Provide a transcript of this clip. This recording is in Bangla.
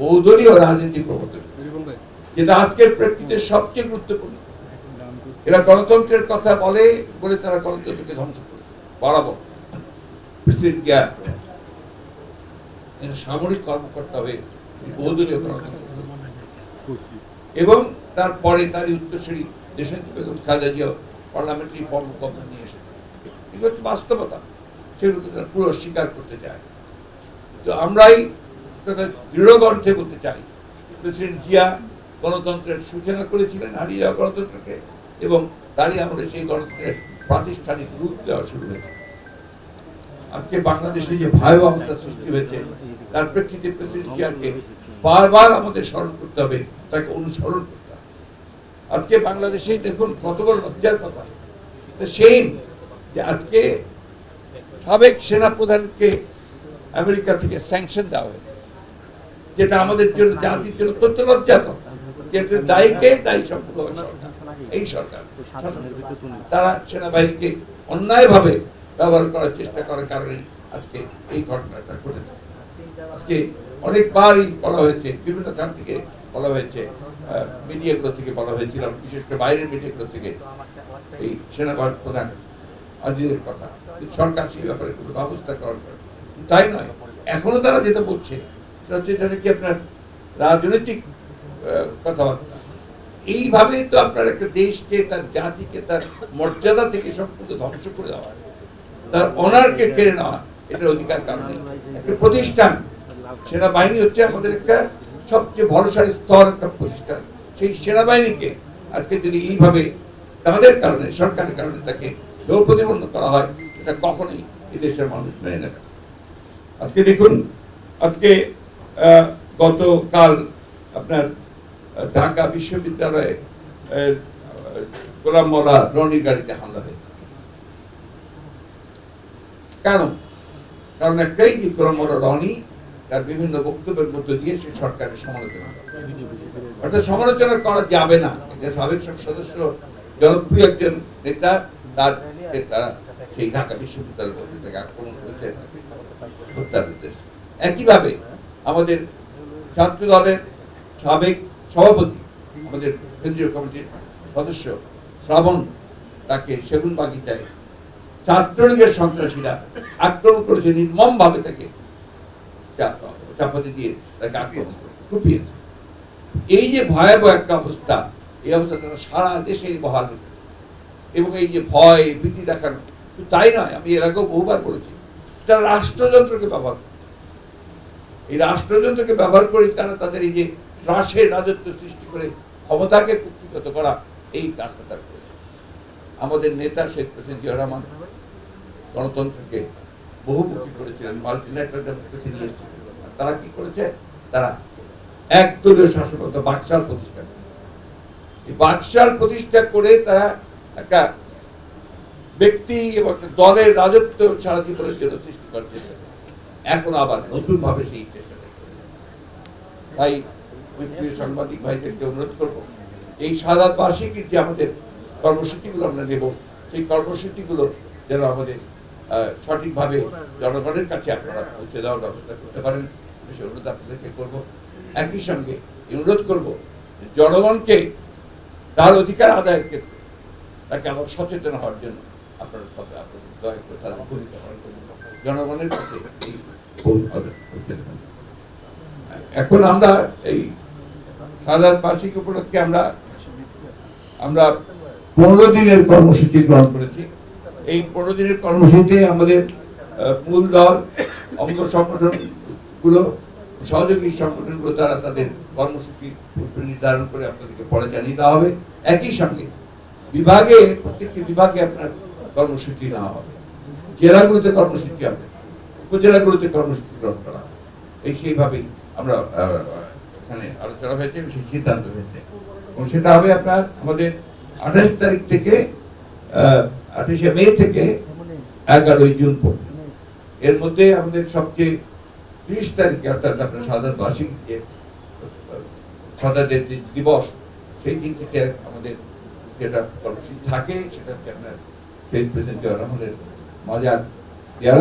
বহুদলীয় রাজনীতি প্রবর্তন। যেটা আজকের প্রেক্ষিতে সবচেয়ে গুরুত্বপূর্ণ। এরা গণতন্ত্রের কথা বলে বলে তারা গণতন্ত্রকে ধ্বংস করে বরাবর। প্রেসিডেন্ট জিয়া এরা সামরিক কর্মকর্তা হয়ে এই বহুদলীয় গণতন্ত্র এবং তারপরে তারই উত্তরসূরি দেশান্তী Begum Khaleda Zia parliamentary form of নিয়ে এসেছে। এগুলো বাস্তবতা। সেগুলো তারা পুরো স্বীকার করতে চায়। তো আমরাই কথা দৃঢ় কণ্ঠে বলতে চাই। প্রেসিডেন্ট জিয়া গণতন্ত্রের সূচনা করেছিলেন, হারিয়ে যাওয়া গণতন্ত্রকে, এবং তারই আমাদের সেই গণতন্ত্রের প্রাতিষ্ঠানিক রূপ দেওয়া শুরু হয়েছে আজকে বাংলাদেশে যে ভয়াবহ অবস্থা সৃষ্টি হয়েছে, তার প্রেক্ষিতে প্রেসিডেন্ট জিয়াকে বারবার আমাদের স্মরণ করতে হবে, তাকে অনুসরণ করতে হবে। আজকে বাংলাদেশেই দেখুন কত বড় লজ্জার কথা। সেই যে আজকে সাবেক সেনাপ্রধানকে আমেরিকা থেকে স্যাংশন দেওয়া হয়েছে। যেটা আমাদের জন্য জাতির জন্য অত্যন্ত লজ্জার কথা যেটা দায়ীকে দায়ী সম্পূর্ণ এই সরকার। তারা সেনাবাহিনীকে অন্যায়ভাবে ব্যবহার করার চেষ্টা করার কারণে আজকে এই ঘটনাটা ঘটেছে। আজকে অনেকবারই বলা হয়েছে, বিভিন্ন খান থেকে বলা হয়েছে মিডিয়াগুলো থেকে বলা হয়েছিল, বিশেষ করে বাইরের মিডিয়াগুলো থেকে এই সেনাবাহিনী প্রধান আজিজের কথা। সরকার সেই ব্যাপারে কোনো ব্যবস্থা গ্রহণ করে তাই নয়, এখনও তারা যেটা বলছে আপনার রাজনৈতিক কথাবার্তা? এইভাবেই তো আপনার একটা দেশকে, তার জাতিকে, তার মর্যাদা থেকে সম্পূর্ণ ধ্বংস করে দেওয়া তার অনারকে কেড়ে নেওয়া এটার অধিকার কারণে একটা প্রতিষ্ঠান, সেনাবাহিনী হচ্ছে আমাদের একটা সবচেয়ে ভরসার স্তর, একটা প্রতিষ্ঠান। সেই সেনাবাহিনীকে আজকে যদি এইভাবে তাদের কারণে, সরকারের কারণে তাকে প্রতিবন্ধ করা হয়, এটা কখনোই এই দেশের মানুষ মেনে নেবে। আজকে দেখুন, আজকে গতকাল আপনার ঢাকা বিশ্ববিদ্যালয়ে গোলাম মোল্লা রনির গাড়িতে হামলা হয়েছে। কেন? কারণ একটাই যে গোলাম মোল্লা রনি তার বিভিন্ন বক্তব্যের মধ্য দিয়ে সে সরকারের সমালোচনা অর্থাৎ সমালোচনা করা যাবে না। এটা সাবেক সদস্য, জনপ্রিয় একজন নেতা, তার তারা সেই ঢাকা বিশ্ববিদ্যালয় থেকে আক্রমণ করেছে হত্যার উদ্দেশ্যে। একইভাবে আমাদের ছাত্র দলের সাবেক সভাপতি, আমাদের কেন্দ্রীয় কমিটির সদস্য শ্রাবণ, তাকে সেগুন বাগিচায় ছাত্রলীগের সন্ত্রাসীরা আক্রমণ করেছে নির্মম ভাবে তাকে চাপ- চাপাতি দিয়ে তাকে আক্রমণ করে, কুপিয়েছে। এই যে ভয়াবহ একটা অবস্থা, এই অবস্থা তারা সারা দেশে বহাল রেখেছে এবং এই যে ভয়, ভীতি দেখানো তাই নয়, আমি এর আগেও বহুবার বলেছি, তারা রাষ্ট্রযন্ত্রকে ব্যবহার করে। এই রাষ্ট্রযন্ত্রকে ব্যবহার করে তারা তাদের এই যে ত্রাসের রাজত্ব সৃষ্টি করে ক্ষমতাকে কুক্ষিগত করা, এই কাজটা তারা করেছে আমাদের নেতা শেখ প্রেসিডেন্ট জিয়া রহমান গণতন্ত্রকে বহুমুখী করেছিলেন মাল্টিল্যাটারাল ডেমোক্রেসি নিয়ে এসেছিলেন। তারা কি করেছে? তারা একদলীয় শাসনতা বাকশাল প্রতিষ্ঠা করে এই বাকশাল প্রতিষ্ঠা করে তারা একটা ব্যক্তি এবং একটা দলের রাজত্ব সারা জীবনের জন্য সৃষ্টি করার চেষ্টা করে। এখন আবার নতুন ভাবে সেই চেষ্টাটা করে তাই সাংবাদিক ভাইদেরকে অনুরোধ করব, এই সাদাত বার্ষিকীর যে আমাদের কর্মসূচিগুলো আমরা নেব, সেই কর্মসূচিগুলো যেন আমাদের সঠিকভাবে জনগণের কাছে আপনারা পৌঁছে দেওয়ার ব্যবস্থা করতে পারেন। সে অনুরোধ আপনাদেরকে করব। একই সঙ্গে অনুরোধ করব জনগণকে তার অধিকার আদায়ের ক্ষেত্রে তাকে আবার সচেতন হওয়ার জন্য আপনারা করবেন জনগণের কাছে এখন আমরা এই সাধারণ বার্ষিক উপলক্ষে আমরা আমরা পনেরো দিনের কর্মসূচি গ্রহণ করেছি। এই পনেরো দিনের কর্মসূচিতে আমাদের মূল দল, অঙ্গ সংগঠনগুলো সহযোগী সংগঠনগুলো তারা তাদের কর্মসূচি নির্ধারণ করে আপনাদেরকে পরে জানিয়ে দেওয়া হবে। একই সঙ্গে বিভাগে, প্রত্যেকটি বিভাগে আপনার কর্মসূচি নেওয়া হবে। জেলাগুলোতে কর্মসূচি হবে, উপজেলাগুলোতে কর্মসূচি গ্রহণ করা এই সেইভাবেই আমরা এখানে আলোচনা হয়েছে, সেই সিদ্ধান্ত হয়েছে। এবং সেটা হবে আপনার আমাদের আঠাশ তারিখ থেকে আঠাশে মে থেকে এগারোই জুন পর্যন্ত। এর মধ্যে আমাদের সবচেয়ে ত্রিশ তারিখে, অর্থাৎ আপনার সাধারণ বার্ষিক যে, সাধারণ দিবস, সেই দিন থেকে আমাদের যেটা কর্মসূচি থাকে, সেটা হচ্ছে আপনার เป็นประเด็นเดียวแล้วเขาเลยมาอยากเดี๋ยว